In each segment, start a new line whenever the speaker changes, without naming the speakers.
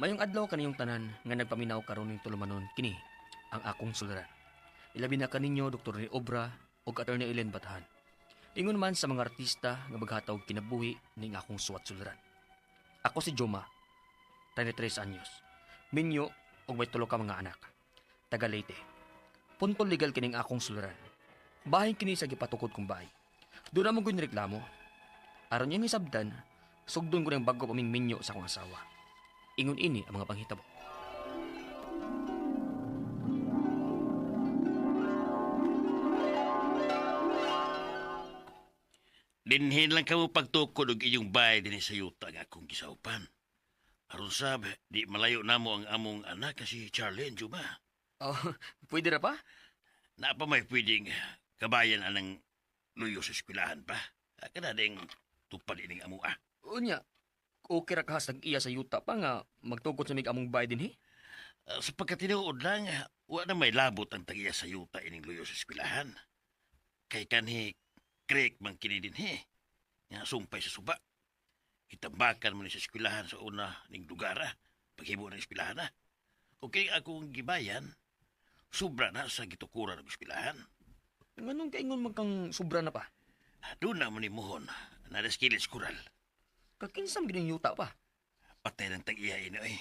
Mayong adlaw kaniyong tanan nga nagpaminaw karon ning tulumanon kini ang akong suluran. Ilabi na kaninyo Dr. ni Obra ug Attorney Ellen Batahan. Ingon man sa mga artista nga maghataw kinabuhi ning akong suwat suluran. Ako si Joma, 33 anyos. Minyo ug may tulo ka mga anak. Taga Leyte. Punto legal kining akong suluran. Bahin kini sa gipatukod kong bahay. Doon na mo reklamo. Aron niyang hisabdan, sugdon ko ng bago paming minyo sa akong asawa. Ingon ini ang mga panghitabo.
Dinhin lang kamo pagtukod og inyong bahay din sa yuta nga akong gisaupan. Aron sab, di malayo namo ang among anak kasi Charlene Juma.
Oh, pwede ra pa?
Na pa may pwedeng kabayan anang luyo sa eskwelahan pa. Kada ding tupad ining amo ah.
Unya, okay ra kahas iya sa yuta pa nga magtukod sa mig among bahay din he?
Ah, Sa pagkatinuod lang, ah, wa na may labot ang tagiya sa yuta ining luyo sa eskwelahan. Kay kanhi, Craig man kini din he. Nga sumpay sa suba. Itambakan mo ni sa eskwelahan sa una ning lugar ah. Paghibo ng eskwelahan ah. Kaya akong gibayan, sobra na sa gitukuran ng eskwelahan.
Nganong kaingon man kang sobra na pa?
Ah, Doon na mo ni Mohon, na naskilis kural.
Kakinsam gining yuta pa.
Patay ng tag-iya ini eh.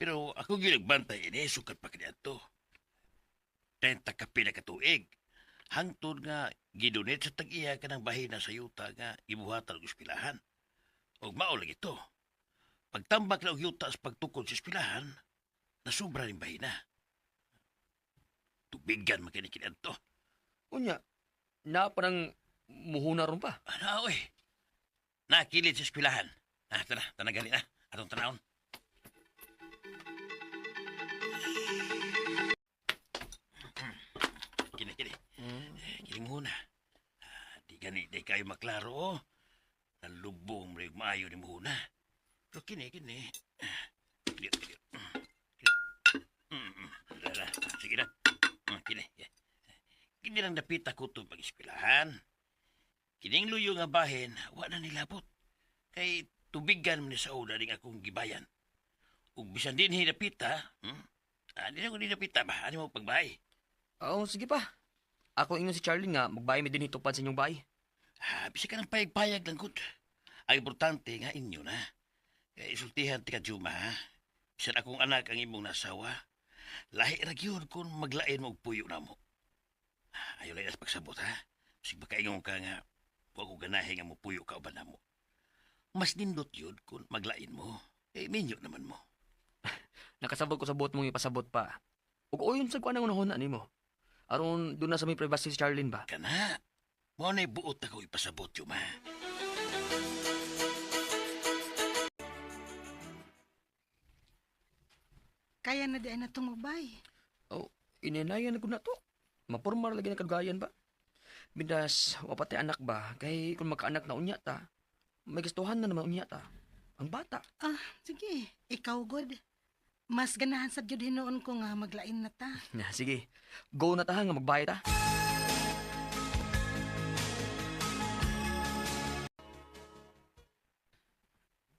Pero ako ginagbantay ini, sukat pa kanya to. Tenta ka pinakatuig. Hangtod nga gidunit sa tag-iya ka ng bahina sa yuta nga ibuhatan og espilahan. Og maulag ito. Pagtambak na og yuta sa pagtukod sa espilahan, nasubra rin bahina. Tubigan makinikin to.
Unya, na parang muhuna ron pa.
Ano oy? Nakilid sa eskwelahan. Ah, tara, tanagali na. Atong tanawon. Kini, kini. Kini muna. Ah, di gani, di kayo maklaro, oh. Nalubong mo maayo ni muna. Pero kini, kini. Ah, Kini, kini. Mm, mm. Dala, sige na. Mm, Kini. Kini lang dapita ko ito pag-eskwelahan. Kining luyo nga bahin, wa na nilabot. Kay tubigan mo ni sa una ning akong gibayan. Ug bisan din hinapita, hmm? Ah, di na ko hinapita ba? Ano mo pagbahay?
Oo, sige pa. Ako ingon si Charlie nga magbahay mi din hitupad sa inyong bahay.
Ah, bisa ka ng payag-payag lang gud. Ang importante nga inyo na. Kay isultihan ti ka Juma, ha? Bisan akong anak ang imong nasawa. Lahi ra gyud kung maglain mo og puyo. Ah, Ayaw lang sa pagsabot ha. Sig baka ingon ka nga wa ko ganahe nga mo puyo ka uban namo. Mas nindot yun kung maglain mo. Eh, minyo naman mo.
Nakasabot ko sa buot mong ipasabot pa. Ug oyon sa kuan ang unahon ani mo. Aron doon na sa may privacy si Charlene ba?
Kana. Mo na buot ako ipasabot Juma.
Kaya na di ay natong magbay.
Oh, ininayan na ko na to. Mapurmar lagi na kadugayan ba? Bindas, wapati anak ba? Kay kung magkaanak na unya ta, may gustuhan na naman unya ta. Ang bata.
Ah, sige. Ikaw, God. Mas ganahan sa Diyod hinoon ko nga maglain na ta.
Na, sige. Go na ta nga magbayad ta.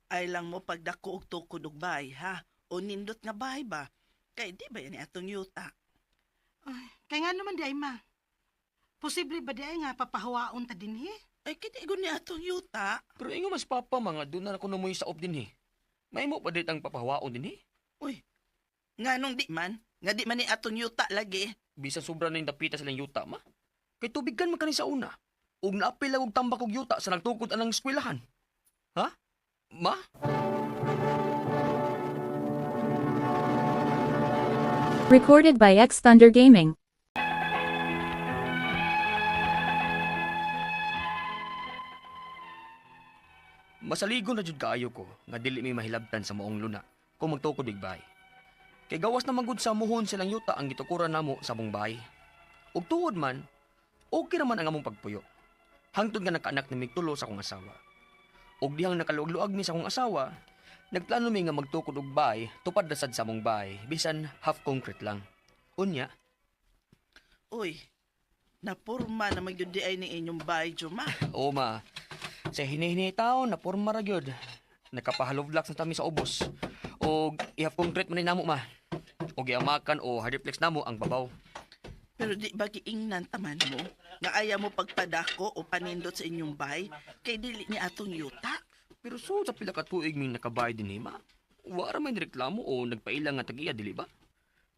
ay lang mo pagdako og tukod og bahay ha o nindot nga bahay ba kay di ba yan atong yuta
Ay, kaya nga naman di ay ma. Posible ba di ay nga papahawaon ta din he?
ay kiti ni atong yuta
Pero ingo mas papa mga doon na ako namoy sa op din eh. May mo pa dit ang papahawaon din eh.
uy nga nung di man nga di man ni atong yuta lagi
Bisan sobra na yung dapita silang yuta ma. Kay tubigan man kani sa una. Ug naapil lang og tambak og yuta sa nagtukod anang eskwelahan. Ha? Ma?
Recorded by X Thunder Gaming.
Masaligon na jud kaayo ko nga dili may mahilabtan sa moong luna kung magtukod og bahay. Kay gawas na magud sa muhon silang yuta ang gitukuran namo sa mong bahay. Ug tuod man, okay naman ang among pagpuyo. Hangtod nga nakaanak ni migtulo sa akong asawa. Ug dihang nakaluag-luag mi sa akong asawa, nagplano mi nga magtukod og bahay tupad na sad sa among bahay bisan half concrete lang. Unya,
uy napurma na magyud di ay ni inyong bahay Juma
o ma, sa hinihinay taon na porma ra gyud. Nakapahalovlak na tami sa ubos. O O ihap concrete man namo ma. O giamakan o hardiplex namo ang babaw.
Pero di ba giingnan taman mo? Nga ayaw mo pagpadako o panindot sa inyong bay? Kay dili ni atong yuta?
Pero so sa pila ka tuig min nakabay din ma. Wara may reklamo o nagpailang nga tagiya dili ba?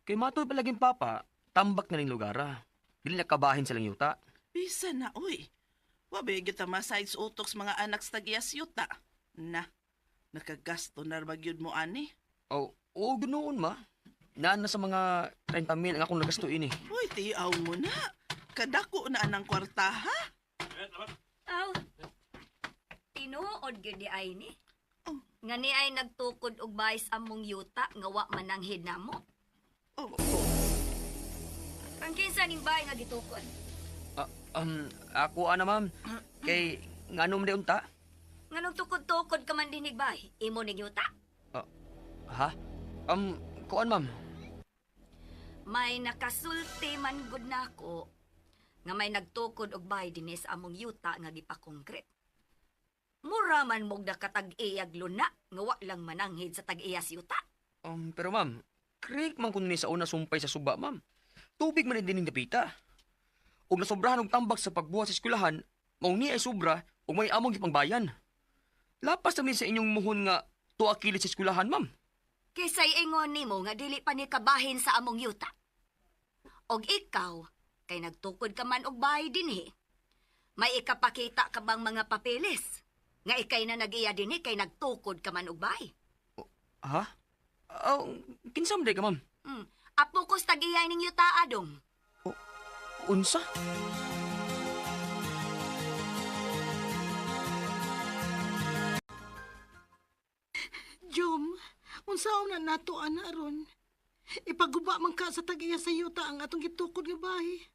Kay matoy palaging papa, tambak na ning lugara. Dili nakabahin sa lang yuta.
Bisa na, uy. Wabe kita masides utok sa mga anak sa tagiyas yuta. Na, nakagasto na magyud mo ani.
O, o ganoon ma. Naan na sa mga 30 mil ang akong nagastuin eh.
Uy, tiyaw mo na. Kadako na anang kwarta, ha?
Aw. Tinuod gyud di ay ni.
Oh.
Nga ni ay nagtukod og bayis among yuta nga wa man ang hinamo.
Oh, oh.
Ang kinsa ning bay nga gitukod?
Ah, um, ako ana ma'am. Kay nganom de unta?
Nganong tukod-tukod ka man dinig bay? Imo ning yuta?
Ha? Um, kuan ma'am.
May nakasulti man gud nako nga may nagtukod og bay dinhi sa among yuta nga gipakongkret. Mura man mog nakatag-iyag luna nga wa lang mananghid sa tag-iyas yuta.
Um, pero ma'am, correct man kun ni sa una sumpay sa suba, ma'am. Tubig man din ning dapita. Ug nasobrahan og tambak sa pagbuhat sa eskwelahan, mao ni ay sobra ug may among gipangbayan. Lapas na ni sa inyong muhon nga tuwa kilit sa eskwelahan, ma'am.
Kisay ingon nimo nga dili pa ni kabahin sa among yuta. Og ikaw, kay nagtukod ka man og bahay dinhi. May ikapakita ka bang mga papeles? Nga ikay na nag-iya dinhi kay nagtukod ka man og bahay.
Ha? Oh, kinsam day ka, ma'am?
Hmm. Apo ko sa tag-iyay ning yuta adong.
Unsa?
Jom, unsaon na nato ana ron. Ipaguba man ka sa tagiya sa yuta ang atong gitukod nga bahay.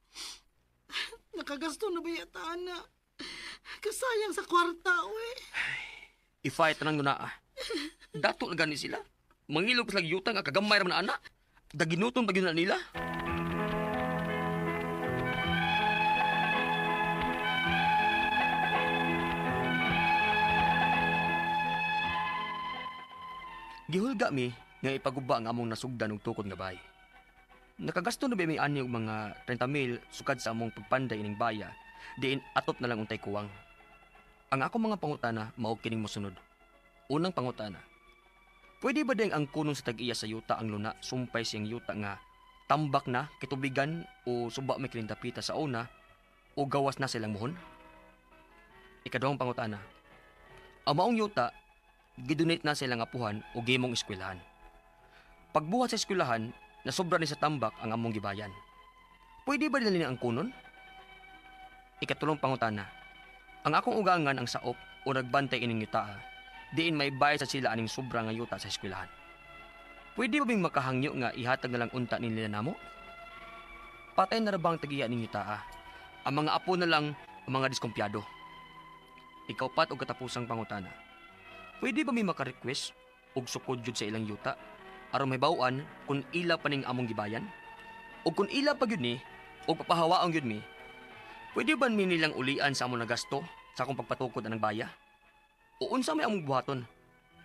Nakagasto na ba yata ana? Kasayang sa kwarta, we.
I-fight na nga ah. Dato na gani sila. Mangilog sa yuta nga kagamay ra man ana. Gyud na nila. Gihulga mi nga ipaguba ang among nasugdan og tukod nga bahay. Nakagasto na ba may ani og mga 30 mil sukad sa among pagpanday ining baya, diin atop na lang untay kuwang. Ang akong mga pangutana mao kining mosunod. Unang pangutana. Pwede ba ding ang kunong sa tag-iya sa yuta ang luna sumpay siyang yuta nga tambak na kitubigan o suba may kilintapita sa una o gawas na silang muhon? Ikaduhang pangutana. Ang maong yuta, gidunit na silang apuhan o gimong eskwelahan. Pagbuhat sa eskwelahan, nasobra ni sa tambak ang among gibayan. Pwede ba nila ang kunon? Ikatulong pangutana. Ang akong ugangan ang saop o nagbantay ining yuta, diin may bayad sa sila aning sobra nga yuta sa eskwelahan. Pwede ba bing makahangyo nga ihatag na lang unta ni nila namo? Patay na ra bang tagiya ning yuta? Ang mga apo na lang ang mga diskumpyado. Ikaw pat og katapusang pangutana. Pwede ba may maka-request og sukod jud sa ilang yuta aron may bawaan kung ila pa ning among gibayan? O kung ila pa gyud ni o papahawaon gyud mi, pwede ba mi nilang ulian sa among nagasto sa akong pagpatukod anang baya? O unsa may among buhaton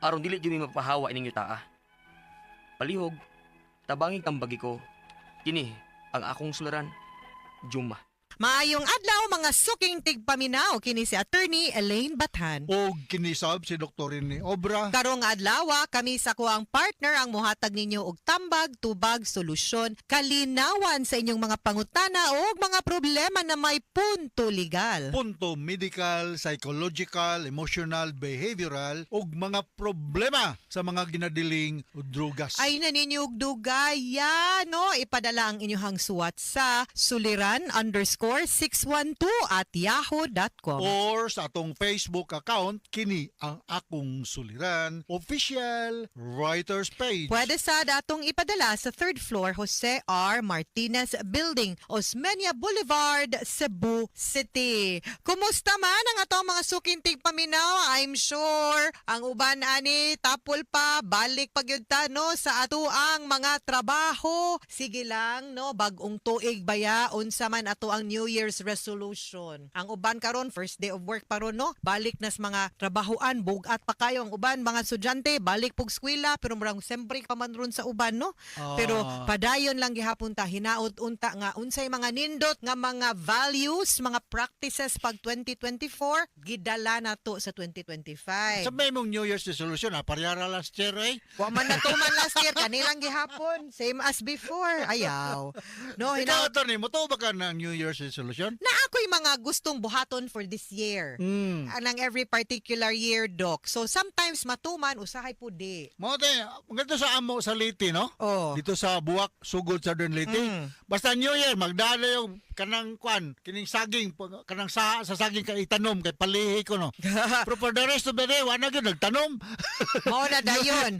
aron dili gyud mi mapahawa ining yutaa? Palihog, tabangig tambagi ko. Kini ang akong sularan, Juma.
Maayong adlaw mga suking tigpaminaw kini si attorney Elaine Bathan.
o ginisab si Dr. ni Obra.
Karong adlaw kami sa kuang partner ang muhatag ninyo og tambag, tubag, solusyon, kalinawan sa inyong mga pangutana o mga problema na may punto legal.
Punto medical, psychological, emotional, behavioral ug mga problema sa mga ginadiling drugas.
Ay naninyog dugaya, no? Ipadala ang inyong suwat sa suliran underscore 612 at yahoo.com.
Or sa atong Facebook account, kini ang akong suliran, official writer's page.
Pwede sa datong ipadala sa third floor Jose R. Martinez Building, Osmeña Boulevard, Cebu City. Kumusta man ang atong mga sukintig paminaw? I'm sure ang uban ani tapol pa balik pagyud ta no sa ato ang mga trabaho. Sige lang no bagong tuig baya unsa man ato ang new New Year's resolution. Ang uban karon first day of work pa ron no. Balik nas mga trabahoan, bugat pa kayo ang uban mga estudyante, balik pug eskwela pero murang siyempre pa man ron sa uban no. Pero
Ah.
padayon lang gihapon ta hinaot unta nga unsay mga nindot nga mga values, mga practices pag 2024 gidala na to sa 2025.
Sabay mong New Year's resolution ha, parehara last year eh.
Wa man na tuman last year kanilang gihapon, same as before. Ayaw. No, hinaot
Tony, mo to ba ka ng New Year's resolution?
na ako'y mga gustong buhaton for this year.
Mm.
Anang every particular year, Doc. So sometimes matuman, usahay po di.
Mo te, ganito sa amo sa Leyte, no?
Oh.
Dito sa Buwak, Sugod, Southern Leyte.
Mm.
Basta New Year, magdala yung kanang kwan, kining saging, kanang sa, sa saging kay itanom, kay palihi ko, no? Pero for the rest of the day, wala gyud nagtanom.
Mao na dayon.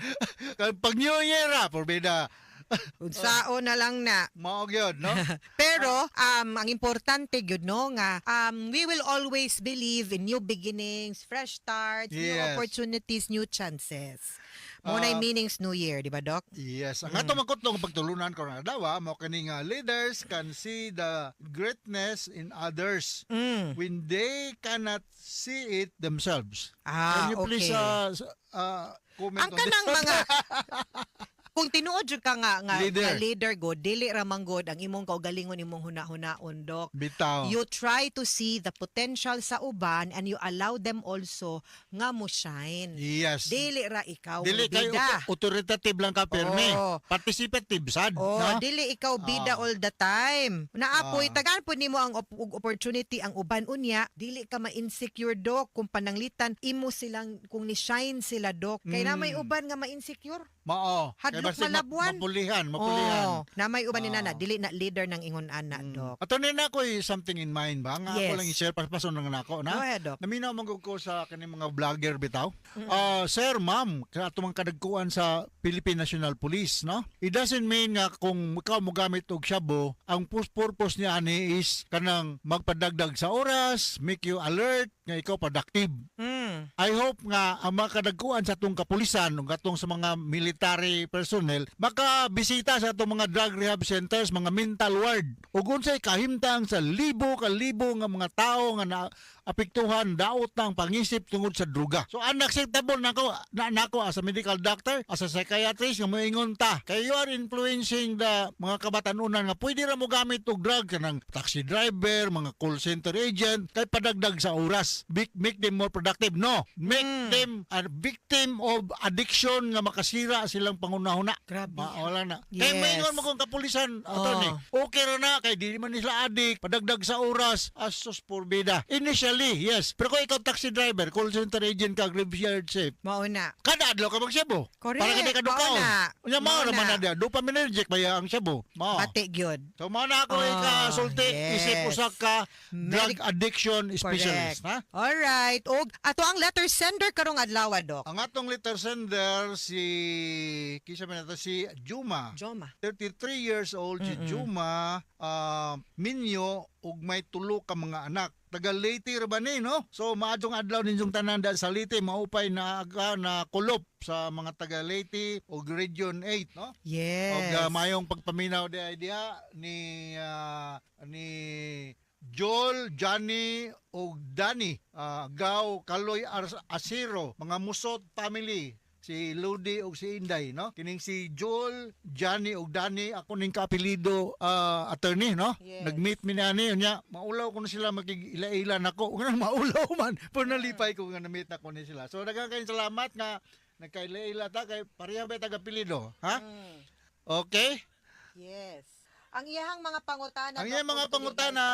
Pag New Year, ha, porbida,
Unsao na lang na.
mao gyud, no?
Pero um ang importante gyud no nga um we will always believe in new beginnings, fresh starts, new
Yes.
opportunities, new chances. Mo na
Ah.
meanings New Year, di ba, Doc?
Yes, ang ato magkutong pagtulunan ko na dawa, mo kini nga leaders can see the greatness in others
Mm.
when they cannot see it themselves.
Ah,
Can you please
okay.
uh, s- uh, comment
ang
on this?
kanang mga kung tinuod jud ka nga nga
Leader.
nga leader god dili ra man god ang imong kaugalingon imong huna-hunaon dok
Bitaw.
you try to see the potential sa uban and you allow them also nga mo shine
yes.
dili ra ikaw
Dili kayo
bida
authoritative lang ka permi.
Oo.
Participative sad,
Oh,
no?
dili ikaw bida
Ah.
all the time. Naapoy
Ah.
tagaan po nimo ang op- opportunity ang uban unya, dili ka ma-insecure dok kung pananglitan imo silang kung ni shine sila dok. Kay na may
Mm.
uban nga ma-insecure.
Mao.
Hadlok
Kaya basta ma-
malabuan.
Mapulihan, mapulihan.
Oh, na may uban ni
Ah.
nana, dili na leader ng ingon ana
Mm.
dok.
Ato na ako something in mind ba? Nga ako
Yes.
lang i-share paspason lang nako
Go
na.
ahead dok.
Naminaw ko sa kaning mga vlogger bitaw. Ah, sir, ma'am, kato man kadagkuan sa Philippine National Police, no? It doesn't mean nga kung ikaw mo gamit og shabu, ang purpose niya ani is kanang magpadagdag sa oras, make you alert nga ikaw productive.
Mm.
I hope nga ang mga kadagkuan sa atong kapulisan ug atong sa mga military personnel makabisita sa atong mga drug rehab centers, mga mental ward. Ug unsay kahimtang sa libo ka libo nga mga tawo nga na apektuhan daot ng pangisip tungod sa druga. So unacceptable nako na nako as a medical doctor, as a psychiatrist nga moingon ta. Kay you are influencing the mga kabatanunan nga pwede ra mo gamit og drug kanang taxi driver, mga call center agent kay padagdag sa oras. Make, make them more productive. No, make
Mm.
them a victim of addiction nga makasira silang pangunahuna.
Grabe.
Ma, wala na.
Yes.
Kay maingon mo kung kapulisan, attorney. Okay ra na kay di man nila adik, padagdag sa oras, asos porbida. Initially, yes. Pero kung ikaw taxi driver, call center agent ka, graveyard safe,
Mao na.
kada adlaw ka mag-Cebu.
Correct.
Para hindi ka dukaw.
Mao na.
Unya mao naman
na.
dia. Dopaminergic ba ang Cebu? Mao.
Pati gyud.
So mao na ako
Ah,
ika-sulti,
yes.
isip usa ka drug
Medic-
addiction specialist,
Correct.
ha?
Alright. Og ato ang letter sender karong adlaw dok.
Ang atong letter sender si kisa man nato si Juma.
Joma.
33 years old si. Juma ah, Minyo ug may tulo ka mga anak. Taga Leyte ra ba ni no? So maadtong adlaw ninyong tanan sa Leyte maupay na aga na kulop sa mga taga Leyte ug Region 8 no?
Yes.
og ah, mayong pagpaminaw di idea ni ah, ni Joel, Johnny ug Danny ah, Gaw, Kaloy Asiro mga Musot family si Ludi ug si Inday no? Kining si Joel, Johnny ug Danny ako ning kaapelido ah, attorney no?
Yes.
nag-meet mi nani unya maulaw ko na sila magigila-ila nako nga maulaw man. Pero nalipay ko nga na-meet na ko ni sila. So daghang kayong salamat nga nagkaila-ila ta kay pareha ba taga apelido ha?
Mm.
okay?
Yes. Ang iyahang mga pangutana.
ang iyang mga pangutana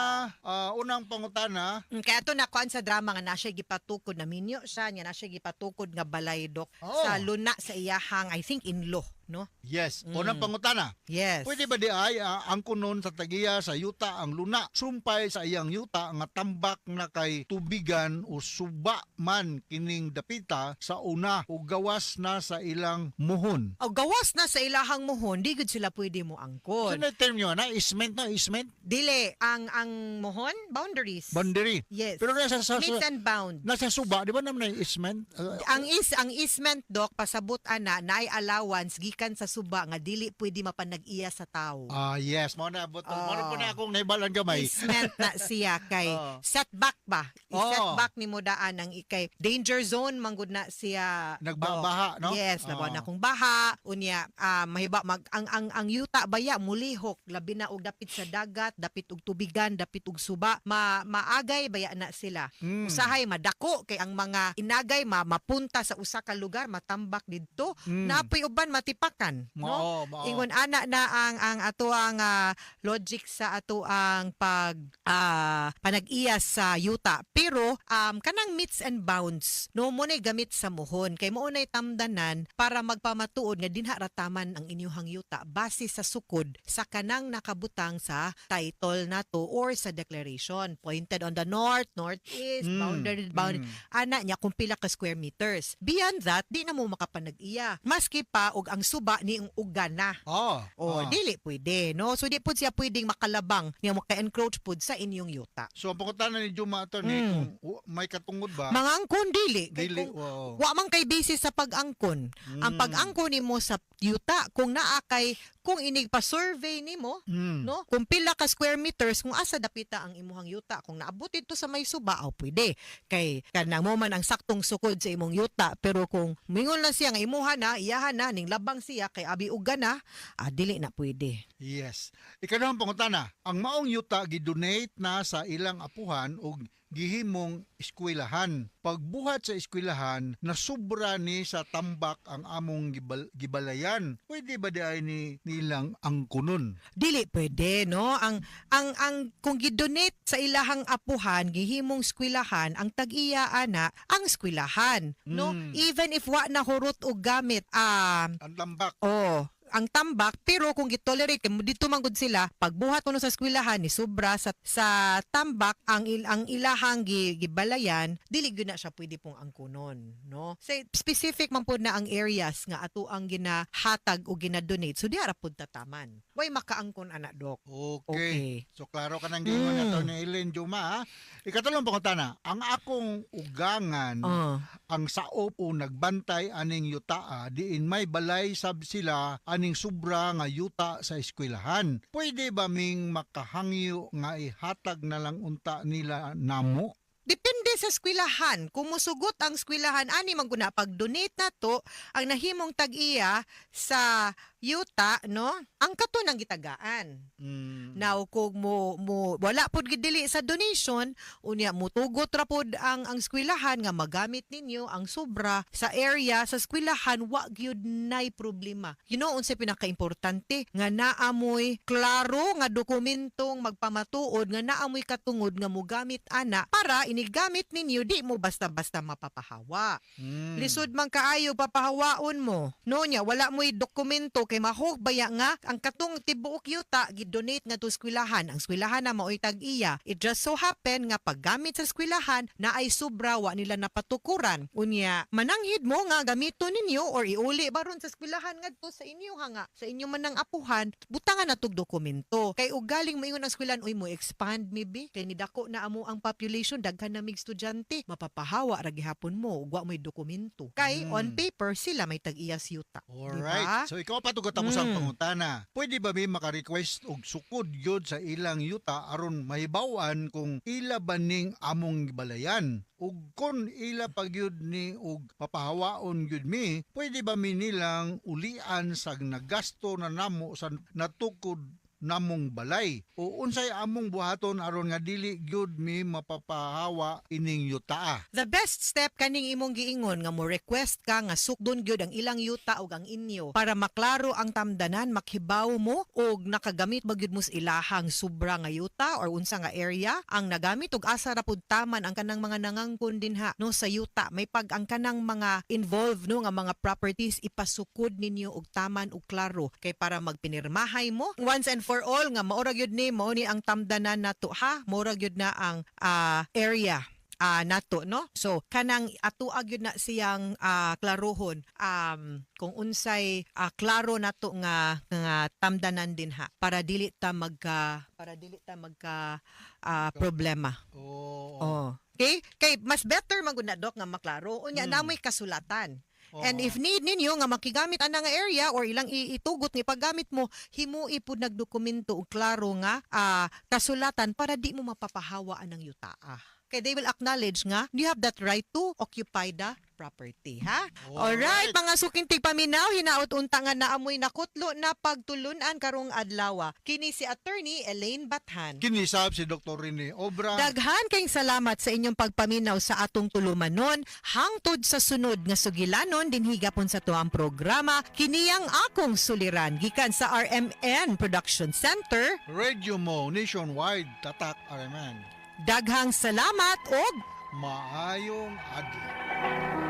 ah, unang pangutana
Mm, Kaya ito nakuan sa drama nga nasya gipatukod na minyo siya niya nasya gipatukod nga balay dok
Oo.
sa luna sa iyahang I think in law no
yes
Mm.
unang pangutana
yes
Pwede ba di ay ah, ang kunon sa tagiya sa yuta ang luna sumpay sa iyang yuta nga tambak na kay tubigan o suba man kining dapita sa una o gawas na sa ilang muhon.
o gawas na sa ilahang muhon di gud sila pwede mo angkon
Ano yung term nyo na? Isment na? Isment?
dili ang ang muhon boundaries
Boundary.
yes
Pero nasa, sa,
meets
sa,
and bound
nasa suba, di ba naman na isment? Uh,
ang is ang easement dok pasabot ana naay allowance gikan sa suba nga dili pwede mapanag-iya sa tao.
Ah, yes. Mao na butol.
Oh.
Mao po na akong naibalan gamay.
Basement na siya kay
Oh.
setback ba?
Oh.
I-setback ni mo daan ang ikay danger zone manggod na siya.
Nagbabaha, no?
Yes,
Oh.
nabawa na kong baha. Unya ah, mahiba mag ang ang ang yuta baya mulihok labi na og dapit sa dagat, dapit og tubigan, dapit og suba. Ma maagay baya na sila.
Mm.
Usahay madako kay ang mga inagay ma, mapunta sa usa ka lugar matambak didto.
Mm.
Napoy uban matipakan, no? Ingon ana na ang ang ato ang ah, logic sa ato ang pag ah, panag-iya sa yuta. Pero um, kanang meets and bounds no mo nay gamit sa muhon kay mo nay tamdanan para magpamatuod nga dinha rataman ang inyuhang yuta base sa sukod sa kanang nakabutang sa title nato or sa declaration pointed on the north northeast
Mm,
boundary bound
mm.
ana niya kung pila ka square meters beyond that di na mo makapanag-iya maski pa og ang suba ni ang uga na
Oh.
o
oh.
dili pwede no so di pud siya pwedeng makalabang niya maka-encroach pud sa inyong yuta
So ang pangutana ni Juma ato ni
Mm.
kung may katungod ba?
mga angkon dili
Dili.
kung
wow.
wa man kay basis sa pag-angkon ang
Mm.
pag-angkon nimo sa yuta kung naa kay kung inig pa survey nimo
Mm.
no kung pila ka square meters kung asa dapita ang imuhang yuta kung naabot ito sa may suba aw pwede kay kanang mo man ang saktong sukod sa imong yuta pero kung mingon na siya nga imuha na iyahan na ning labang siya kay abi uga na ah, dili na pwede
Yes. Ikaduhang pangutana, ang maong yuta gidonate na sa ilang apuhan ug gihimong eskwelahan. Pagbuhat sa eskwelahan, nasubra ni sa tambak ang among gibal- gibalayan. Pwede ba di ay ni nilang ang kunon?
dili pwede no ang ang ang kung gidonate sa ilahang apuhan gihimong eskwelahan ang tag-iya ana ang eskwelahan no
Mm.
even if wa na hurot og gamit ah
Ang tambak.
Oh, ang tambak pero kung gitolerate kay dito manggod sila pagbuhat kuno sa eskwelahan ni sobra sa sa tambak ang il, ang ilahang gi, gibalayan dili gyud na siya pwede pong angkunon no? Say specific man pud na ang areas nga ato ang ginahatag o ginadonate so diha ra pud tataman way makaangkon ana dok
Okay.
okay
So klaro ka nang gingon
Mm.
ato ni Ellen Juma. ha? Ikatulong pangutana, ang akong ugangan
oh
ang saop o nagbantay aning yutaa diin may balay sab sila aning sobra nga yuta sa eskwelahan. Pwede ba ming makahangyo nga ihatag na lang unta nila namo?
Depende sa eskwelahan. Kung musugot ang eskwelahan, ani man guna pag donate na to, ang nahimong tag-iya sa yuta, no? Ang kato ng gitagaan.
Mm.
Now kung mo mo wala pud gid dili sa donation, unya mutugot ra pud ang ang eskwelahan nga magamit ninyo ang sobra sa area sa eskwelahan wa gyud nay problema. You know unsa pinakaimportante nga naamoy klaro nga dokumentong magpamatuod nga naamoy katungod nga mogamit ana para inigamit ninyo di mo basta-basta mapapahawa.
Mm.
Lisod man kaayo papahawaon mo. No nya wala mo'y dokumento kay mahog baya nga ang katong tibuok yuta gidonate nga to eskwelahan. Ang eskwelahan na maoy tag-iya. It just so happen nga paggamit sa eskwelahan na ay sobra wa nila napatukuran. Unya mananghid mo nga gamito ninyo or iuli baron sa eskwelahan ngadto sa inyo ha nga sa inyo man ang apuhan butangan na tog dokumento. Kay ugaling mo ingon ang eskwelahan uy mo expand maybe kay nidako na amo ang population daghan na mig estudyante mapapahawa ra gihapon mo ug wa may dokumento. Kay
Mm.
on paper sila may tag-iyas yuta.
Alright.
Diba?
So ikaw patugot mo sa
Mm.
pangutana. Pwede ba may maka-request og sukod gyud sa ilang yuta aron mahibawan kung ila ba ning among balayan? Ug kon ila pa gyud ni og papahawaon gyud mi, pwede ba mi nilang ulian sa nagasto na namo sa natukod namong balay. O unsay among buhaton aron nga dili gyud mi mapapahawa ining yuta.
The best step kaning imong giingon nga mo request ka nga sukdon gyud ang ilang yuta ug ang inyo para maklaro ang tamdanan makhibaw mo og nakagamit ba gyud mo ilahang sobra nga yuta or unsa nga area. Ang nagamit ug asa ra pud taman ang kanang mga nangangkon dinha no sa yuta. May pag ang kanang mga involved no nga mga properties ipasukod ninyo og taman ug klaro. Kay para magpinirmahay mo once and for all nga maura gyud ni mo ni ang tamdanan nato ha? Maura gyud na ang ah, area ah nato no? So kanang ato gyud na siyang ah, klarohon um kung unsay ah, klaro nato nga nga tamdanan din ha? Para dili ta magka para dili ta magka ah, problema.
Oo.
oh. Okay? Kay mas better man gud na dok nga maklaro. Unya
Mm.
namoy kasulatan And if need ninyo nga makigamit ana nga area or ilang iitugot nga paggamit mo, himui pud nagdokumento og klaro nga ah, kasulatan para di mo mapapahawa anang yutaa. Kay they will acknowledge nga you have that right to occupy the property, ha? Alright, mga sukintig paminaw, hinaot unta nga naamoy nakutlo na pagtulunan karong adlaw. Kini si attorney Elaine Bathan.
Kinisab si Dr. Rene Obra.
Daghan kayong salamat sa inyong pagpaminaw sa atong tulumanon hangtod sa sunod nga sugilanon din higapon sa tuang programa kiniyang akong suliran gikan sa RMN Production Center
Radio mo nationwide tatak araman.
Daghang salamat og
Maayong adlaw.